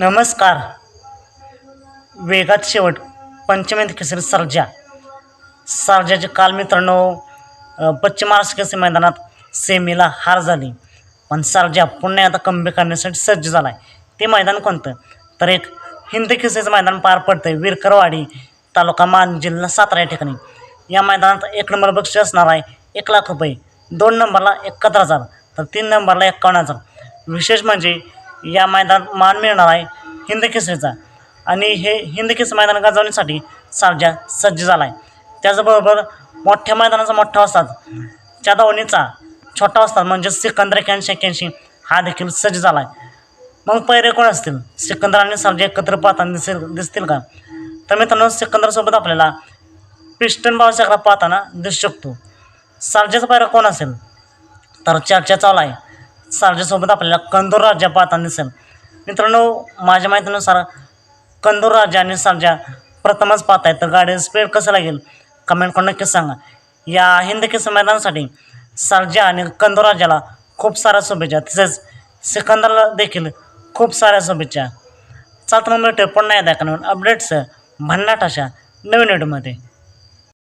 नमस्कार. वेगात शेवट पंचमेंत केसरी सर्जा. सर्जाचे काल मित्रांनो पश्चिम महाराष्ट्र केसरी मैदानात सेमीला हार झाली. पण सर्जा पुन्हा आता कंबे करण्यासाठी सज्ज झाला आहे ते मैदान कोणतं? तर एक हिंद केसरीचं मैदान पार पडतं आहे विरकरवाडी तालुका मान जिल्हा सातारा या ठिकाणी. या मैदानात एक नंबर बक्षीस असणार आहे. एक लाख रुपये. दोन नंबरला एकाहत्तर हजार. तर तीन नंबरला एकावन्न हजार. विशेष म्हणजे या मैदानात मान मिळणार आहे हिंद केसरीचा. आणि हे हिंद केसरी मैदान गाजवण्यासाठी सारजा सज्ज झाला आहे त्याचबरोबर मोठ्या मैदानाचा मोठा असतात त्या धावणीचा छोटा असतात म्हणजे सिकंदर एक्याऐंशी एक्याऐंशी हा देखील सज्ज झाला आहे मग पैरे कोण असतील? सिकंदर आणि सर्जा एकत्र पाहताना दिसेल दिसतील का? तर मित्रांनो सिकंदरसोबत आपल्याला पिस्टन बावशाकडे पाहताना दिसू शकतो. सर्जाचा पैरा कोण असेल? तर चर्चा चालू आहे. सर्जासोबत आपल्याला कंदूर राजा पाहताना दिसेल. मित्रांनो माझ्या माहितीनुसार कंदूर राजा आणि सर्जा प्रथमच पाहताय तर गाडी स्पीड कसं लागेल? कमेंट करून नक्कीच सांगा. या हिंद केस मैदानासाठी सर्जा आणि कंदूर राजाला खूप साऱ्या शुभेच्छा. तसेच सिकंदरला देखील खूप साऱ्या शुभेच्छा. चालतं मग भेटू पुन्हा एकदा एका अपडेट्स भन्नाट अशा नवीन व्हिडिओमध्ये